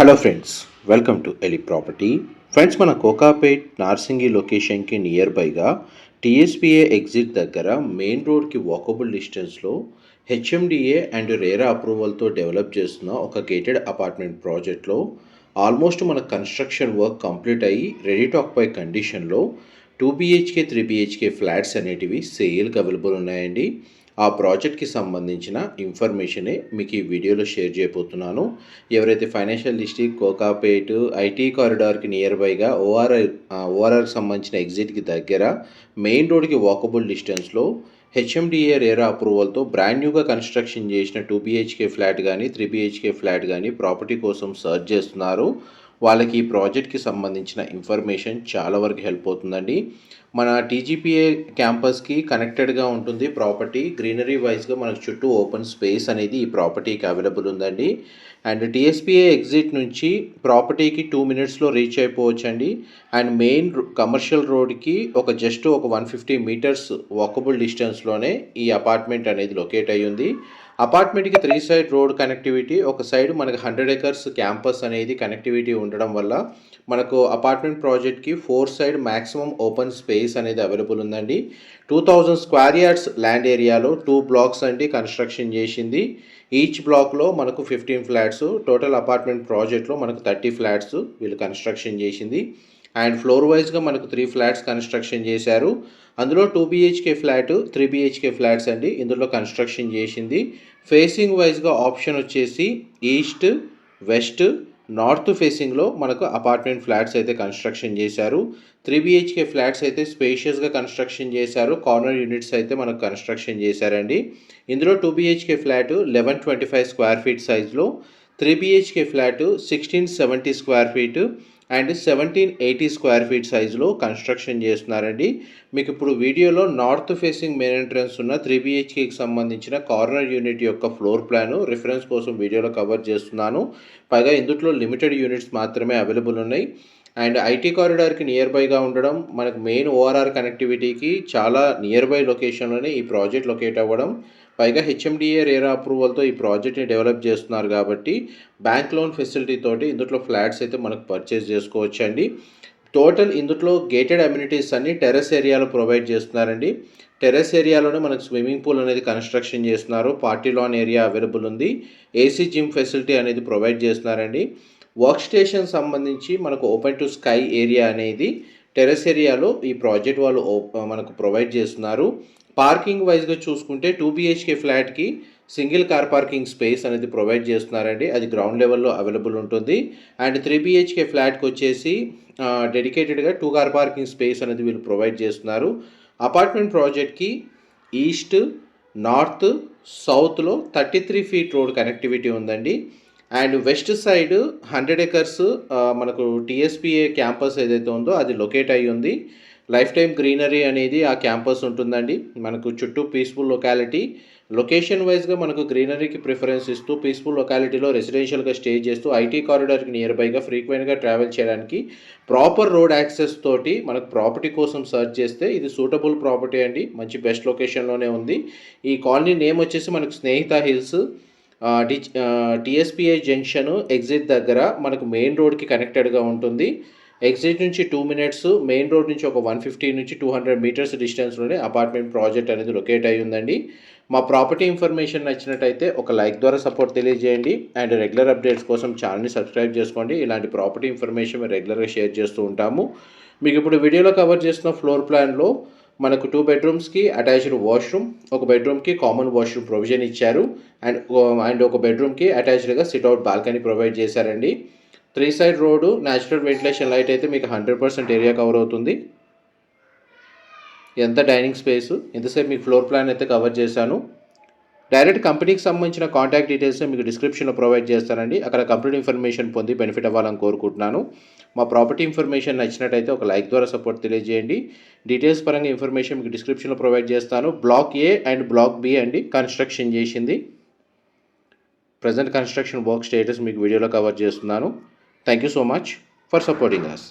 Hello friends welcome to ఎలి property friends మన కోకాపేట్ నార్సింగి లొకేషన్కి నియర్ బైగా టీఎస్పీఏ ఎగ్జిట్ దగ్గర మెయిన్ రోడ్కి వాకబుల్ డిస్టెన్స్లో హెచ్ఎండిఏ అండ్ రేరా అప్రూవల్తో డెవలప్ చేస్తున్న ఒక గేటెడ్ అపార్ట్మెంట్ ప్రాజెక్ట్లో ఆల్మోస్ట్ మన కన్స్ట్రక్షన్ వర్క్ కంప్లీట్ అయ్యి రెడీ టు ఆక్యుపై కండిషన్లో two BHK three BHK flats అనేటివి సేల్కి అవైలబుల్ ఉన్నాయండి. ఆ ప్రాజెక్ట్కి సంబంధించిన ఇన్ఫర్మేషనే మీకు ఈ వీడియోలో షేర్ చేయబోతున్నాను. ఎవరైతే ఫైనాన్షియల్ డిస్ట్రిక్ట్ కోకాపేట్ ఐటీ కారిడార్కి నియర్ బైగా ఓఆర్ఐ ఓఆర్ఆర్కి సంబంధించిన ఎగ్జిట్కి దగ్గర మెయిన్ రోడ్కి వాకబుల్ డిస్టెన్స్లో హెచ్ఎండిఏ రేరా అప్రూవల్తో బ్రాండ్ న్యూగా కన్స్ట్రక్షన్ చేసిన టూ బీహెచ్కే ఫ్లాట్ కానీ త్రీ బీహెచ్కే ఫ్లాట్ కానీ ప్రాపర్టీ కోసం సర్చ్ చేస్తున్నారు. వాళ్ళకి ఈ ప్రాజెక్ట్కి సంబంధించిన ఇన్ఫర్మేషన్ చాలా వరకు హెల్ప్ అవుతుందండి. మన టీజీపీఏ క్యాంపస్కి కనెక్టెడ్గా ఉంటుంది ప్రాపర్టీ. గ్రీనరీ వైజ్గా మనకు చుట్టూ ఓపెన్ స్పేస్ అనేది ఈ ప్రాపర్టీకి అవైలబుల్ ఉందండి. అండ్ టీఎస్పీఏ ఎగ్జిట్ నుంచి ప్రాపర్టీకి టూ మినిట్స్లో రీచ్ అయిపోవచ్చండి. అండ్ మెయిన్ కమర్షియల్ రోడ్కి ఒక జస్ట్ ఒక వన్ ఫిఫ్టీ మీటర్స్ వాకబుల్ డిస్టెన్స్లోనే ఈ అపార్ట్మెంట్ అనేది లొకేట్ అయ్యింది. అపార్ట్మెంట్కి త్రీ సైడ్ రోడ్ కనెక్టివిటీ ఒక సైడ్ మనకి హండ్రెడ్ ఎకర్స్ క్యాంపస్ అనేది కనెక్టివిటీ ఉండడం వల్ల మనకు అపార్ట్మెంట్ ప్రాజెక్ట్కి four side maximum open space అనేది అవైలబుల్ ఉందండి. Two thousand square yards land ఏరియాలో టూ బ్లాక్స్ అండి కన్స్ట్రక్షన్ చేసింది. ఈచ్ బ్లాక్లో మనకు ఫిఫ్టీన్ ఫ్లాట్స్ టోటల్ అపార్ట్మెంట్ ప్రాజెక్ట్లో మనకు థర్టీ ఫ్లాట్స్ వీళ్ళు కన్స్ట్రక్షన్ చేసింది. అండ్ ఫ్లోర్ వైజ్గా మనకు త్రీ ఫ్లాట్స్ కన్స్ట్రక్షన్ చేశారు. అందులో two BHK flat three BHK flats అండి ఇందులో కన్స్ట్రక్షన్ చేసింది. ఫేసింగ్ వైజ్గా ఆప్షన్ వచ్చేసి ఈస్ట్ వెస్ట్ నార్త్ ఫేసింగ్లో మనకు అపార్ట్మెంట్ ఫ్లాట్స్ అయితే కన్స్ట్రక్షన్ చేశారు. త్రీ బీహెచ్కే ఫ్లాట్స్ అయితే స్పేషియస్గా కన్స్ట్రక్షన్ చేశారు. కార్నర్ యూనిట్స్ అయితే మనకు కన్స్ట్రక్షన్ చేశారండి. ఇందులో two BHK flat eleven twenty five square feet సైజ్లో three BHK flat sixteen seventy square feet and seventeen eighty square feet సైజులో కన్స్ట్రక్షన్ చేస్తున్నారండి. మీకు ఇప్పుడు వీడియోలో నార్త్ ఫేసింగ్ మెయిన్ ఎంట్రన్స్ ఉన్న త్రీ బిహెచ్కేకి సంబంధించిన కార్నర్ యూనిట్ యొక్క ఫ్లోర్ ప్లాను రిఫరెన్స్ కోసం వీడియోలో కవర్ చేస్తున్నాను. పైగా ఇందుట్లో లిమిటెడ్ యూనిట్స్ మాత్రమే అవైలబుల్ ఉన్నాయి. అండ్ ఐటీ కారిడార్కి నియర్ బైగా ఉండడం మనకు మెయిన్ ఓఆర్ఆర్ కనెక్టివిటీకి చాలా నియర్ బై లొకేషన్లోనే ఈ ప్రాజెక్ట్ లొకేట్ అవ్వడం. పైగా హెచ్ఎండిఏ రేరా అప్రూవల్తో ఈ ప్రాజెక్ట్ని డెవలప్ చేస్తున్నారు కాబట్టి బ్యాంక్ లోన్ ఫెసిలిటీ తోటి ఇందులో ఫ్లాట్స్ అయితే మనకు పర్చేస్ చేసుకోవచ్చు అండి టోటల్ ఇందులో గేటెడ్ అమ్యూనిటీస్ అన్ని టెర్రస్ ఏరియాలో ప్రొవైడ్ చేస్తున్నారండి. టెర్రస్ ఏరియాలోనే మనకు స్విమ్మింగ్ పూల్ అనేది కన్స్ట్రక్షన్ చేస్తున్నారు. పార్టీ లాన్ ఏరియా అవైలబుల్ ఉంది. ఏసీ జిమ్ ఫెసిలిటీ అనేది ప్రొవైడ్ చేస్తున్నారండి. వర్క్ స్టేషన్ సంబంధించి మనకు ఓపెన్ టు స్కై ఏరియా అనేది టెర్రస్ ఏరియాలో ఈ ప్రాజెక్ట్ వాళ్ళు మనకు ప్రొవైడ్ చేస్తున్నారు. పార్కింగ్ వైజ్గా చూసుకుంటే టూ బిహెచ్కే ఫ్లాట్కి సింగిల్ కార్ పార్కింగ్ స్పేస్ అనేది ప్రొవైడ్ చేస్తున్నారండి. అది గ్రౌండ్ లెవెల్లో అవైలబుల్ ఉంటుంది. అండ్ త్రీ బిహెచ్కే ఫ్లాట్కి వచ్చేసి డెడికేటెడ్గా టూ కార్ పార్కింగ్ స్పేస్ అనేది వీళ్ళు ప్రొవైడ్ చేస్తున్నారు. అపార్ట్మెంట్ ప్రాజెక్ట్కి ఈస్ట్ నార్త్ సౌత్లో thirty three feet road connectivity ఉందండి. And west side hundred acres మనకు టీఎస్పిఏ క్యాంపస్ ఏదైతే ఉందో అది లొకేట్ అయ్యి ఉంది. లైఫ్ టైం గ్రీనరీ అనేది ఆ క్యాంపస్ ఉంటుందండి. మనకు చుట్టూ పీస్ఫుల్ లొకాలిటీ. లొకేషన్ వైజ్గా మనకు గ్రీనరీకి ప్రిఫరెన్స్ ఇస్తూ పీస్ఫుల్ లొకాలిటీలో రెసిడెన్షియల్గా స్టే చేస్తూ ఐటీ కారిడార్కి నియర్ బైగా ఫ్రీక్వెంట్గా ట్రావెల్ చేయడానికి ప్రాపర్ రోడ్ యాక్సెస్ తోటి మనకు ప్రాపర్టీ కోసం సర్చ్ చేస్తే ఇది సూటబుల్ ప్రాపర్టీ అండి. మంచి బెస్ట్ లొకేషన్లోనే ఉంది. ఈ కాలనీ నేమ్ వచ్చేసి మనకు Snehita Hills. The TSPI junction exit దగ్గర మనకు మెయిన్ రోడ్కి కనెక్టెడ్గా ఉంటుంది. ఎగ్జిట్ నుంచి టూ మినిట్స్ మెయిన్ రోడ్ నుంచి ఒక వన్ ఫిఫ్టీ నుంచి టూ హండ్రెడ్ మీటర్స్ డిస్టెన్స్లోనే అపార్ట్మెంట్ ప్రాజెక్ట్ అనేది లొకేట్ అయి ఉందండి. మా ప్రాపర్టీ ఇన్ఫర్మేషన్ నచ్చినట్టయితే ఒక లైక్ ద్వారా సపోర్ట్ తెలియజేయండి. అండ్ రెగ్యులర్ అప్డేట్స్ కోసం ఛానల్ని సబ్స్క్రైబ్ చేసుకోండి. ఇలాంటి ప్రాపర్టీ ఇన్ఫర్మేషన్ మేము రెగ్యులర్గా షేర్ చేస్తూ ఉంటాము. మీకు ఇప్పుడు వీడియోలో కవర్ చేస్తున్న ఫ్లోర్ ప్లాన్లో మనకు టూ బెడ్రూమ్స్కి అటాచ్డ్ వాష్రూమ్ ఒక బెడ్రూమ్కి కామన్ వాష్రూమ్ ప్రొవిజన్ ఇచ్చారు. అండ్ అండ్ uh, ఒక బెడ్రూమ్కి అటాచ్డ్గా సిట్అవుట్ బాల్కనీ ప్రొవైడ్ చేశారండి. Three side road natural ventilation light అయితే మీకు హండ్రెడ్ పర్సెంట్ ఏరియా కవర్ అవుతుంది. ఎంత డైనింగ్ స్పేసు ఎంతసేపు మీకు ఫ్లోర్ ప్లాన్ అయితే కవర్ చేశాను. డైరెక్ట్ కంపెనీకి సంబంధించిన కాంటాక్ట్ డీటెయిల్స్ మీకు డిస్క్రిప్షన్లో ప్రొవైడ్ చేస్తానండి. అక్కడ కంప్లీట్ ఇన్ఫర్మేషన్ పొంది బెనిఫిట్ అవ్వాలని కోరుకుంటున్నాను. మా ప్రాపర్టీ ఇన్ఫర్మేషన్ నచ్చినట్టయితే ఒక లైక్ ద్వారా సపోర్ట్ తెలియజేయండి. డీటెయిల్స్ పరంగా ఇన్ఫర్మేషన్ మీకు డిస్క్రిప్షన్లో ప్రొవైడ్ చేస్తాను. Block A and block B అండి కన్స్ట్రక్షన్ చేసింది. ప్రజెంట్ కన్స్ట్రక్షన్ వర్క్ స్టేటస్ మీకు వీడియోలో కవర్ చేస్తున్నాను. Thank you so much for supporting us